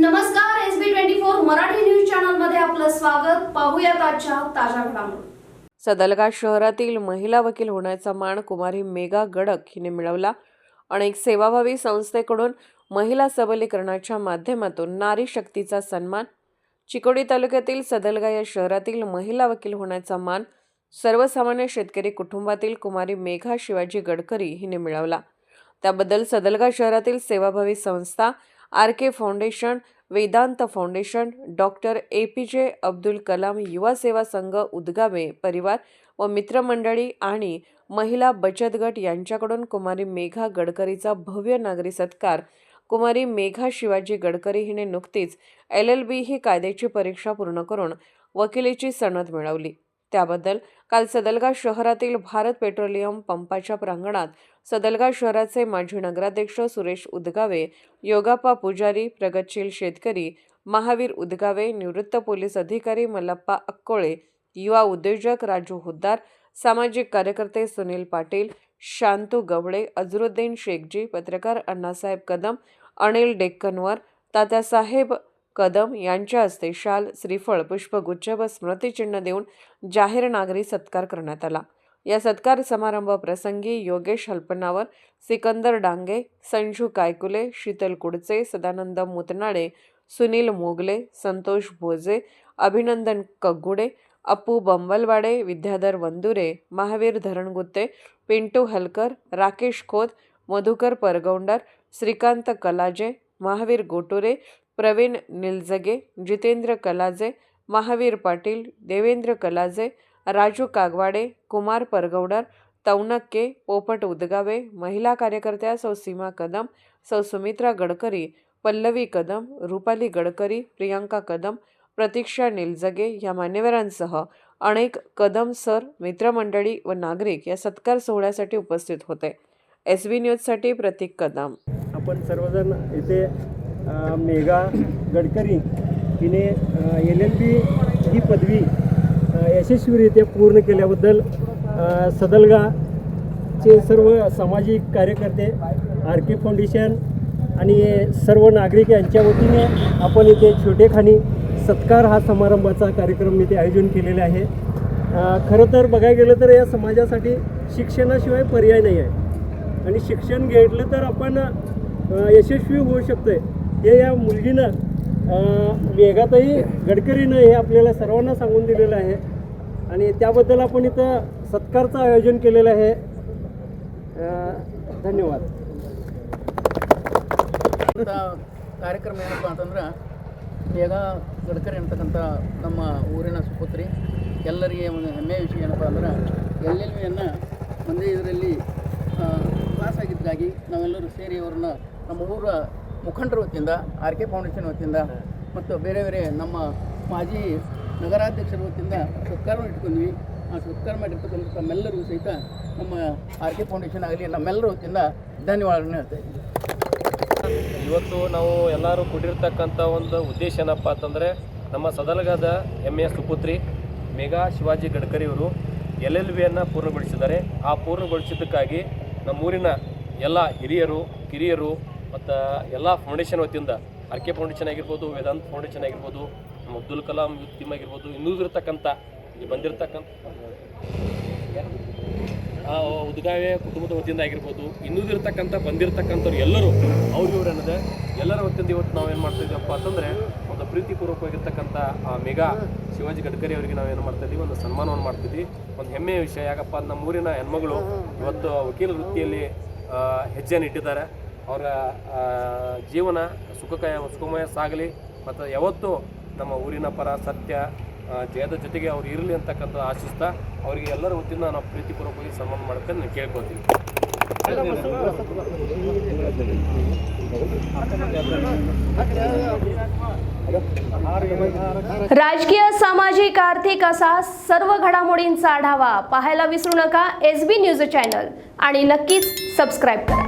नमस्कार S B twenty four Marathi news चॅनलमध्ये आपलं स्वागत. पाहूयात आजच्या ताज्या घडामोडी. सदलगा शहरातील महिला वकील होण्याचा मान कुमारी मेगा गडक हिने मिळवला. अनेक सेवाभावी संस्थेकडून महिला सबलीकरणाच्या माध्यमातून नारी शक्तीचा सन्मान. चिकोडी तालुक्यातील सदलगा या शहरातील महिला वकील होण्याचा मान सर्वसामान्य शेतकरी कुटुंबातील कुमारी मेघा शिवाजी गडकरी हिने मिळवला. त्याबद्दल सदलगा शहरातील सेवाभावी संस्था R K foundation Vedant foundation doctor A P J Abdul Kalam युवा सेवा संघ उद्गामे परिवार व मित्रमंडळी आणि महिला बचत गट यांच्याकडून कुमारी मेघा गडकरीचा भव्य नागरी सत्कार. कुमारी मेघा शिवाजी गडकरी हिने नुकतीच एल एल बी ही कायद्याची परीक्षा पूर्ण करून वकिलीची सनद मिळवली. त्याबद्दल काल सदलगा शहरातील भारत पेट्रोलियम पंपाच्या प्रांगणात सदलगा शहराचे माजी नगराध्यक्ष सुरेश उदगावे योगाप्पा पुजारी प्रगतशील शेतकरी महावीर उदगावे निवृत्त पोलीस अधिकारी मल्लप्पा अक्कोळे युवा उद्योजक राजू हुद्दार सामाजिक कार्यकर्ते सुनील पाटील शांतू गवळे अझरुद्दीन शेखजी पत्रकार अण्णासाहेब कदम अनिल डेक्कनवर तात्यासाहेब कदम यांच्या हस्ते शाल श्रीफळ पुष्पगुच्छ व स्मृतिचिन्ह देऊन जाहीर नागरी सत्कार करण्यात आला. या सत्कार समारंभ प्रसंगी योगेश हल्पनावर सिकंदर डांगे संजू कायकुले शीतल कुडचे सदानंद मुतनाडे सुनील मोगले संतोष भोजे अभिनंदन कग्गुडे अप्पू बंबलवाडे विद्याधर वंदुरे महावीर धरणगुत्ते पिंटू हलकर राकेश खोत मधुकर परगौंडर श्रीकांत कलाजे महावीर गोटुरे प्रवीण निलजगे जितेंद्र कलाजे महावीर पाटील देवेंद्र कलाजे राजू कागवाडे कुमार परगौडर तौनक्के पोपट उदगावे महिला कार्यकर्त्या सौ सीमा कदम सौ सुमित्रा गडकरी पल्लवी कदम रुपाली गडकरी प्रियांका कदम प्रतीक्षा निलजगे या मान्यवरांसह अनेक कदम सर मित्रमंडळी व नागरिक या सत्कार सोहळ्यासाठी उपस्थित होते. एस बी न्यूजसाठी प्रतीक कदम. आपण सर्वजण इथे मेघा गडकरी हिने एल एल बी ही पदवी यशस्वीरित्या पूर्ण केल्याबद्दल सदलगाचे सर्व सामाजिक कार्यकर्ते आर के फाउंडेशन आणि सर्व नागरिक यांच्या वतीने आपण इथे छोटेखानी सत्कार हा समारंभाचा कार्यक्रम इथे आयोजन केलेला आहे. खरं तर बघायला गेलं तर या समाजासाठी शिक्षणाशिवाय पर्याय नाही आहे. आणि शिक्षण घेतलं तर आपण यशस्वी होऊ शकतो आहे हे या मुलगीनं अ, मेघाताई गडकरीनं हे आपल्याला सर्वांना सांगून दिलेलं आहे आणि त्याबद्दल आपण इथं सत्कारचं आयोजन केलेलं आहे अ, धन्यवाद ಅಂತ ಕಾರ್ಯಕ್ರಮ ಏನಪ್ಪ ಅಂತಂದ್ರೆ ಬೇಗ ಗಡ್ಕರಿ ಅಂತಕ್ಕಂಥ ನಮ್ಮ ಊರಿನ ಸುಪುತ್ರಿ ಎಲ್ಲರಿಗೆ ಒಂದು ಹೆಮ್ಮೆಯ ವಿಷಯ ಏನಪ್ಪ ಅಂದ್ರೆ ಎಲ್ ಎಲ್ ವಿಯನ್ನು ಒಂದೇ ಇದರಲ್ಲಿ ಪಾಸ್ ಆಗಿದ್ದಕ್ಕಾಗಿ ನಾವೆಲ್ಲರೂ ಸೇರಿ ಅವ್ರನ್ನ ನಮ್ಮ ಊರ ಮುಖಂಡರ ವತಿಯಿಂದ, ಆರ್ ಕೆ ಫೌಂಡೇಶನ್ ವತಿಯಿಂದ ಮತ್ತು ಬೇರೆ ಬೇರೆ ನಮ್ಮ ಮಾಜಿ ನಗರಾಧ್ಯಕ್ಷರ ವತಿಯಿಂದ ಸತ್ಕಾರವನ್ನು ಇಟ್ಕೊಂಡ್ವಿ. ಆ ಸತ್ಕಾರ ಮಾಡಿರ್ತಕ್ಕಂಥ ತಮ್ಮೆಲ್ಲರಿಗೂ ಸಹಿತ ನಮ್ಮ ಆರ್ ಕೆ ಫೌಂಡೇಶನ್ ಆಗಲಿ, ನಮ್ಮೆಲ್ಲರ ವತಿಯಿಂದ ಧನ್ಯವಾದಗಳನ್ನು ಹೇಳ್ತಾ ಇದ್ದೀವಿ ಇವತ್ತು ನಾವು ಎಲ್ಲರೂ ಕೊಟ್ಟಿರ್ತಕ್ಕಂಥ ಒಂದು ಉದ್ದೇಶ ಏನಪ್ಪ ಅಂತಂದರೆ, ನಮ್ಮ ಸದಲಗದ ಹೆಮ್ಮೆಯ ಸುಪುತ್ರಿ ಮೇಘಾ ಶಿವಾಜಿ ಗಡ್ಕರಿ ಅವರು ಎಲ್ ಎಲ್ ವಿಯನ್ನು ಪೂರ್ಣಗೊಳಿಸಿದ್ದಾರೆ. ಆ ಪೂರ್ಣಗೊಳಿಸಿದ್ದಕ್ಕಾಗಿ ನಮ್ಮೂರಿನ ಎಲ್ಲ ಹಿರಿಯರು, ಕಿರಿಯರು ಮತ್ತು ಎಲ್ಲ ಫೌಂಡೇಶನ್ ವತಿಯಿಂದ ಆರ್ ಕೆ ಫೌಂಡೇಶನ್ ಆಗಿರ್ಬೋದು ವೇದಾಂತ ಫೌಂಡೇಶನ್ ಆಗಿರ್ಬೋದು, ನಮ್ಮ ಅಬ್ದುಲ್ ಕಲಾಂ ಯೂತ್ ಟೀಮ್ ಆಗಿರ್ಬೋದು, ಇನ್ನೂ ಇರತಕ್ಕಂಥ ಇಲ್ಲಿ ಬಂದಿರತಕ್ಕಂಥ ಉದ್ಗಾವೆ ಕುಟುಂಬದ ವತಿಯಿಂದ ಆಗಿರ್ಬೋದು, ಇನ್ನೂ ಇರ್ತಕ್ಕಂಥ ಬಂದಿರತಕ್ಕಂಥವ್ರು ಎಲ್ಲರೂ, ಅವ್ರು ಇವ್ರು ಏನಿದೆ, ಎಲ್ಲರ ವತಿಯಿಂದ ಇವತ್ತು ನಾವು ಏನು ಮಾಡ್ತಾ ಇದ್ದೀವಪ್ಪ ಅಂತಂದರೆ, ಒಂದು ಪ್ರೀತಿಪೂರ್ವಕವಾಗಿರ್ತಕ್ಕಂಥ ಆ ಮೆಗಾ ಶಿವಾಜಿ ಗಡ್ಕರಿ ಅವರಿಗೆ ನಾವು ಏನು ಮಾಡ್ತಾ ಇದ್ದೀವಿ ಒಂದು ಸನ್ಮಾನವನ್ನು ಮಾಡ್ತಿದ್ವಿ ಒಂದು ಹೆಮ್ಮೆಯ ವಿಷಯ, ಯಾಕಪ್ಪ, ನಮ್ಮೂರಿನ ಹೆಣ್ಮಗಳು ಇವತ್ತು ವಕೀಲ ವೃತ್ತಿಯಲ್ಲಿ ಹೆಜ್ಜೆಯನ್ನು ಇಟ್ಟಿದ್ದಾರೆ. ಅವರ ಆ, ಜೀವನ ಸುಖಕಯ ಸುಖಮಯ ಸಾಗಲಿ ಮತ್ತು ಯಾವತ್ತೂ ನಮ್ಮ ಊರಿನ ಪರ ಸತ್ಯ ಆ, ಜಯದ ಜೊತೆಗೆ ಅವ್ರು ಇರಲಿ ಅಂತಕ್ಕಂಥ ಆಶಿಸ್ತಾ ಅವರಿಗೆ ಎಲ್ಲರ ವತಿಯಿಂದ ನಾವು ಪ್ರೀತಿಪೂರ್ವಕವಾಗಿ ಸನ್ಮಾನ ಮಾಡೋಕ್ಕೆ ನಾನು ಕೇಳ್ಕೊತೀವಿ राजकीय सामाजिक आर्थिक असा सर्व घडामोडींचा आढावा पाहायला विसरू नका एस बी न्यूज चॅनल आणि नक्कीच सबस्क्राईब करा